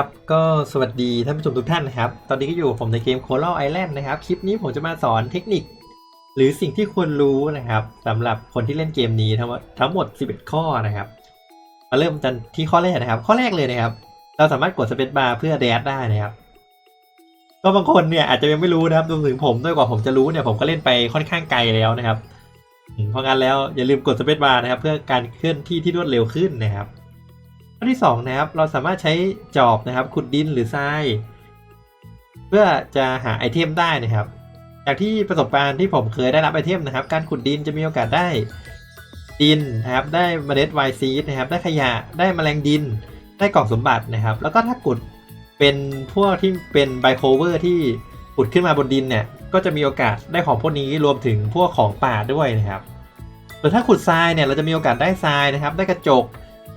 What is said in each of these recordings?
ครับก็สวัสดีท่านผู้ชมทุกท่านนะครับ ตอนนี้ก็อยู่กับผมในเกม Coral Island นะครับ คลิปนี้ผมจะมาสอนเทคนิค หรือสิ่งที่ควรรู้นะครับสำหรับคนที่เล่นเกมนี้ทั้งหมดทั้งหมด 11 ข้อนะครับ มาเริ่มกันที่ข้อแรกนะครับ ข้อแรกเลยนะครับ เราสามารถกดสเปซบาร์เพื่อแดดได้นะครับก็บางคนเนี่ยอาจจะยังไม่รู้นะครับรวมถึงผมด้วยกว่าผมจะรู้เนี่ยผมก็เล่นไปค่อนข้างไกลแล้วนะครับเพราะงั้นแล้วอย่าลืมกดสเปซบาร์นะครับ เพื่อการเคลื่อนที่ที่รวดเร็วขึ้นนะครับ ข้อที่สองนะครับเราสามารถใช้จอบนะครับขุดดินหรือทรายเพื่อจะหาไอเทมได้นะครับ จากที่ประสบการณ์ที่ผมเคยได้รับไอเทมนะครับ การขุดดินจะมีโอกาสได้ดินนะครับ ได้เมล็ดไวซีดนะครับ ได้ขยะได้แมลงดิน ได้กล่องสมบัตินะครับ แล้วก็ถ้าขุดเป็นพวกที่เป็นไบโคเวอร์ที่ขุดขึ้นมาบนดินเนี่ยก็จะมีโอกาสได้ของพวกนี้รวมถึงพวกของป่าด้วยนะครับส่วนถ้าขุดทรายเนี่ยเราจะมีโอกาสได้ทรายนะครับ ได้กระจก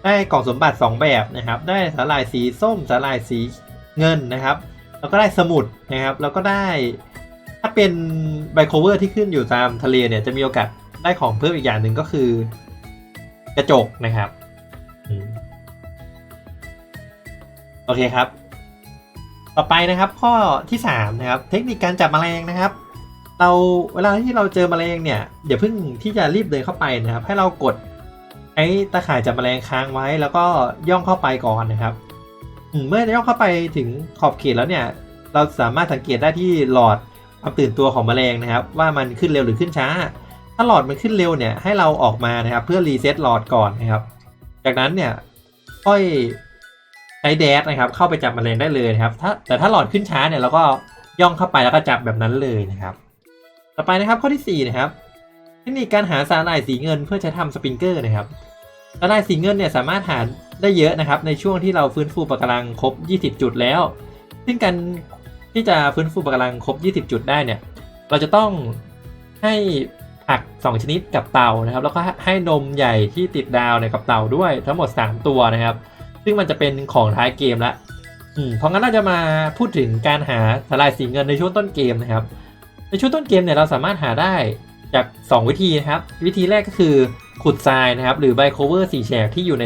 ได้กล่องสมบัติ 2 แบบนะครับ ได้สาหร่ายสีส้มสาหร่ายสีเงินนะครับ แล้วก็ได้สมุดนะครับ แล้วก็ได้ถ้าเป็นไบโคเวอร์ที่ขึ้นอยู่ตามทะเลเนี่ยจะมีโอกาสได้ของเพิ่มอีกอย่างหนึ่งก็คือ กระจกนะครับโอเคครับ ต่อไปนะครับข้อที่3นะครับเทคนิคการจับแมลงนะครับ เราเวลาที่เราเจอแมลงเนี่ยอย่าเพิ่งที่จะรีบเดินเข้าไปนะครับ ให้เรากด ช้ตะข่ายจับแมลงค้างไว้ แล้วก็ย่องเข้าไปก่อนนะครับเมื่อย่องเข้าไปถึงขอบเขตแล้วเนี่ย เราสามารถสังเกตได้ที่หลอดความตื่นตัวของแมลงนะครับ ว่ามันขึ้นเร็วหรือขึ้นช้า ถ้าหลอดมันขึ้นเร็วเนี่ยให้เราออกมานะครับ เพื่อรีเซ็ตหลอดก่อนนะครับ จากนั้นเนี่ยค่อยใช้แดดนะครับ เข้าไปจับแมลงได้เลยนะครับ ถ้าแต่ถ้าหลอดขึ้นช้าเนี่ยเราก็ย่องเข้าไปแล้วก็จับแบบนั้นเลยนะครับ ต่อไปนะครับข้อที่สี่นะครับ เทคนิคการหาสาหร่ายสีเงินเพื่อใช้ทำสปริงเกอร์นะครับสาหร่ายสีเงินเนี่ยสามารถหาได้เยอะนะครับในช่วงที่เราฟื้นฟูปะการังครบ 20 จุดแล้ว ซึ่งการที่จะฟื้นฟูปะการังครบ 20 จุดได้เนี่ยเราจะต้องให้ผัก 2 ชนิดกับเต่านะครับ แล้วก็ให้นมใหญ่ที่ติดดาวเนี่ยกับเต่าด้วยทั้งหมด 3 ตัวนะครับ ซึ่งมันจะเป็นของท้ายเกมละอืมเพราะงั้นเราจะมาพูดถึงการหาสาหร่ายสีเงินในช่วงต้นเกมนะครับ ในช่วงต้นเกมเนี่ยเราสามารถหาได้ จาก 2 วิธีนะครับ วิธีแรกก็คือขุดทรายนะครับ หรือไบโคเวอร์สีแฉกที่อยู่ใน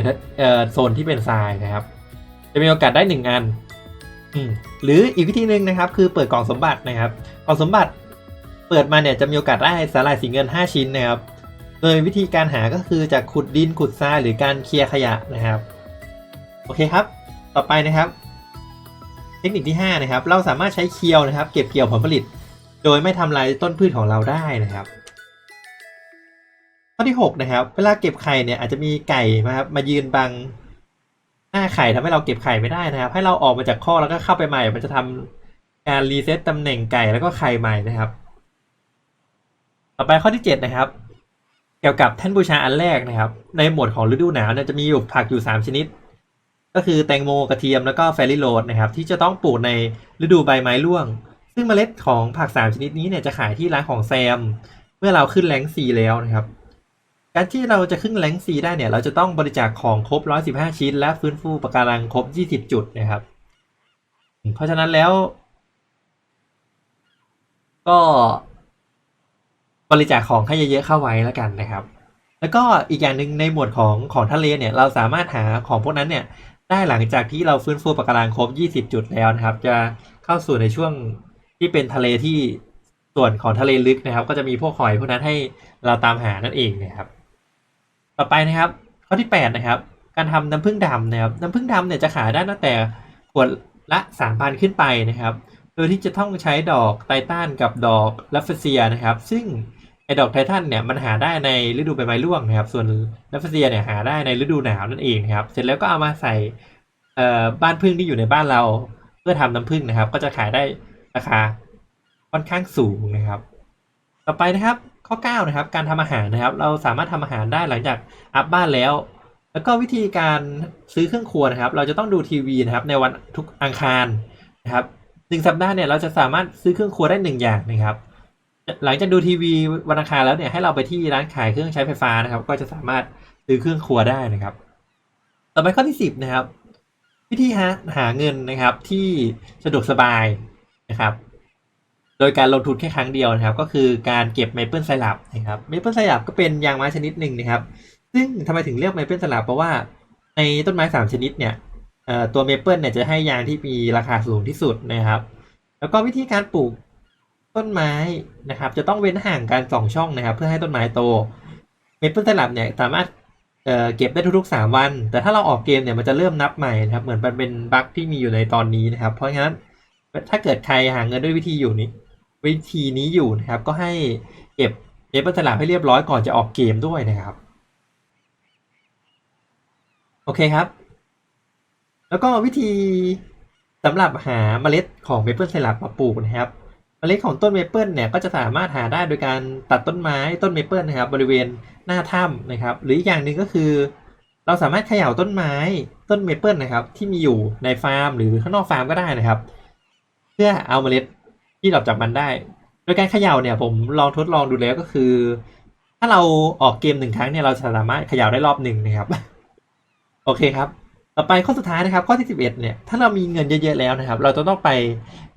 โซนที่เป็นทรายนะครับ จะมีโอกาสได้ 1 อันหรืออีกวิธีหนึ่งนะครับ คือเปิดกล่องสมบัตินะครับ กล่องสมบัติเปิดมาเนี่ยจะมีโอกาสได้สาหร่ายสีเงิน 5 ชิ้นนะครับ โดยวิธีการหาก็คือจากขุดดินขุดทรายหรือการเคลียร์ขยะนะครับ โอเคครับ ต่อไปนะครับ เทคนิคที่ 5 นะครับ เราสามารถใช้เคียวนะครับ เก็บเกี่ยวผลผลิต โดยไม่ทำลายต้นพืชของเราได้นะครับ ข้อที่6นะครับ เวลาเก็บไข่เนี่ยอาจจะมีไก่นะครับมายืนบังหน้าไข่ทำให้เราเก็บไข่ไม่ได้นะครับ ให้เราออกมาจากข้อแล้วก็เข้าไปใหม่ มันจะทำการรีเซ็ตตำแหน่งไก่แล้วก็ไข่ใหม่นะครับ ต่อไปข้อที่7นะครับ เกี่ยวกับแท่นบูชาอันแรกนะครับ ในหมวดของฤดูหนาวเนี่ยจะมีอยู่ผักอยู่3ชนิด ก็คือแตงโมกระเทียมแล้วก็แฟรี่โรดนะครับ ที่จะต้องปลูกในฤดูใบไม้ร่วง ซึ่งเมล็ดของผักสามชนิดนี้เนี่ยจะขายที่ร้านของแซม เมื่อเราขึ้นแรงซีแล้วนะครับ การที่เราจะขึ้นแรงซีได้เนี่ย เราจะต้องบริจาคของครบ 115 ชิ้น และฟื้นฟูปะการังครบ 20 จุดนะครับ เพราะฉะนั้นแล้ว ก็บริจาคของให้เยอะๆเข้าไว้แล้วกันนะครับ แล้วก็อีกอย่างหนึ่งในหมวดของของทะเลเนี่ย เราสามารถหาของพวกนั้นเนี่ย ได้หลังจากที่เราฟื้นฟูปะการังครบ 20 จุดแล้วนะครับ จะเข้าสู่ในช่วงที่เป็นทะเลที่ส่วนของทะเลลึกนะครับ ก็จะมีพวกหอยพวกนั้นให้เราตามหานั่นเองนะครับ ต่อไปนะครับ ข้อที่ 8 นะครับ การทำน้ำผึ้งดำนะครับ น้ำผึ้งดำเนี่ยจะขายได้ตั้งแต่ขวดละ 3,000 ขึ้นไปนะครับ โดยที่จะต้องใช้ดอกไททันกับดอกลัฟเฟเซียนะครับ ซึ่งไอ้ดอกไททันเนี่ยมันหาได้ในฤดูใบไม้ร่วงนะครับ ส่วนลัฟเฟเซียเนี่ยหาได้ในฤดูหนาวนั่นเองนะครับ เสร็จแล้วก็เอามาใส่บ้านพึ่งที่อยู่ในบ้านเรา เพื่อทำน้ำผึ้งนะครับ ก็จะขายได้ราคาค่อนข้างสูงนะครับ ต่อไปนะครับ ข้อ9นะครับการทำอาหารนะครับ เราสามารถทำอาหารได้หลังจากอัพบ้านแล้ว แล้วก็วิธีการซื้อเครื่องครัวนะครับ เราจะต้องดูทีวีนะครับ ในวันทุกอังคารนะครับหนึ่งสัปดาห์เนี่ยเราจะสามารถซื้อเครื่องครัวได้หนึ่งอย่างนะครับ หลังจากดูทีวีวันอังคารแล้วเนี่ยให้เราไปที่ร้านขายเครื่องใช้ไฟฟ้านะครับ ก็จะสามารถซื้อเครื่องครัวได้นะครับ ต่อไปข้อที่10นะครับ วิธีหาหาเงินนะครับที่สะดวกสบายนะครับ โดยการลงทุนแค่ครั้งเดียวนะครับ ก็คือการเก็บเมเปิลไซรัปนะครับเมเปิลไซรัปก็เป็นยางไม้ชนิดหนึ่งนะครับ ซึ่งทำไมถึงเรียกเมเปิลไซรัปเพราะว่าในต้นไม้สามชนิดเนี่ยตัวเมเปิลเนี่ยจะให้ยางที่มีราคาสูงที่สุดนะครับ แล้วก็วิธีการปลูกต้นไม้นะครับ จะต้องเว้นห่างกันสองช่องนะครับ เพื่อให้ต้นไม้โตเมเปิลสลับเนี่ยสามารถเเก็บได้ทุกๆสามวัน แต่ถ้าเราออกเกมเนี่ยมันจะเริ่มนับใหม่นะครับ เหมือนมันเป็นบั๊กที่มีอยู่ในตอนนี้นะครับ เพราะฉะนั้นถ้าเกิดใครหาเงินด้วยวิธีอยู่นี้ วิธีนี้อยู่นะครับ ก็ให้เก็บเมเปิลสลับให้เรียบร้อยก่อนจะออกเกมด้วยนะครับ โอเคครับ แล้วก็วิธีสำหรับหาเมล็ดของเมเปิลไซรัปมาปลูกนะครับ เมล็ดของต้นเมเปิลเนี่ยก็จะสามารถหาได้โดยการตัดต้นไม้ต้นเมเปิลนะครับ บริเวณหน้าถ้ำนะครับ หรืออีกอย่างหนึ่งก็คือ เราสามารถเขย่าต้นไม้ต้นเมเปิลนะครับ ที่มีอยู่ในฟาร์ม หรือข้างนอกฟาร์มก็ได้นะครับ เพื่อเอาเมล็ด ที่เราจากมันได้ โดยการเขย่าเนี่ยผมลองทดลองดูแล้วก็คือ ถ้าเราออกเกมหนึ่งครั้งเนี่ยเราสามารถเขย่าได้รอบหนึ่งนะครับ โอเคครับ ต่อไปข้อสุดท้ายนะครับ ข้อที่ 11เนี่ยถ้าเรามีเงินเยอะๆแล้วนะครับ เราจะต้องไป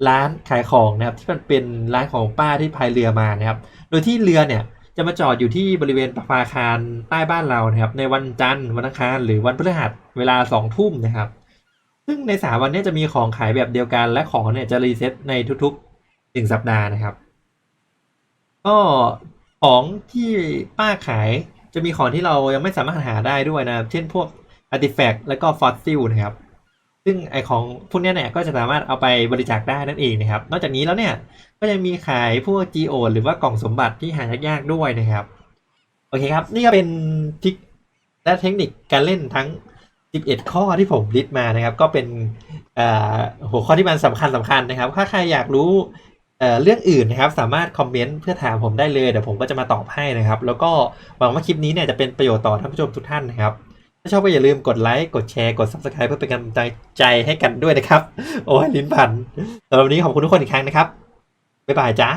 ร้านขายของนะครับ ที่มันเป็นร้านของป้าที่พายเรือมานะครับ โดยที่เรือเนี่ยจะมาจอดอยู่ที่บริเวณประภาคารใต้บ้านเรานะครับ ในวันจันทร์วันอังคารหรือวันพฤหัสเวลาสองทุ่มนะครับ ซึ่งในสามวันนี้จะมีของขายแบบเดียวกันและของเนี่ยจะรีเซ็ตในทุก หนึ่งสัปดาห์นะครับ ก็ของที่ป้าขายจะมีของที่เรายังไม่สามารถหาได้ด้วยนะ เช่นพวกอาร์ติแฟกต์และก็ฟอสซิลนะครับ ซึ่งไอของพวกนี้เนี่ยก็จะสามารถเอาไปบริจาคได้นั่นเองนะครับ นอกจากนี้แล้วเนี่ยก็ยังมีขายพวก GO หรือว่ากล่องสมบัติที่หายากๆด้วยนะครับ โอเคครับ นี่ก็เป็นทิคและเทคนิคการเล่นทั้ง 11 ข้อที่ผมลิสต์มานะครับ ก็เป็นหัวข้อที่มันสำคัญสำคัญนะครับ ถ้าใครอยากรู้ เรื่องอื่นนะครับสามารถคอมเมนต์เพื่อถามผมได้เลยเดี๋ยวผมก็จะมาตอบให้นะครับ แล้วก็หวังว่าคลิปนี้เนี่ยจะเป็นประโยชน์ต่อท่านผู้ชมทุกท่านนะครับ ถ้าชอบก็อย่าลืมกดไลค์กดแชร์กด subscribe เพื่อเป็นกำลังใจให้กันด้วยนะครับ โอ้ยลิ้นพันสำหรับวันนี้ขอบคุณทุกคนอีกครั้งนะครับบ๊ายบายจ้า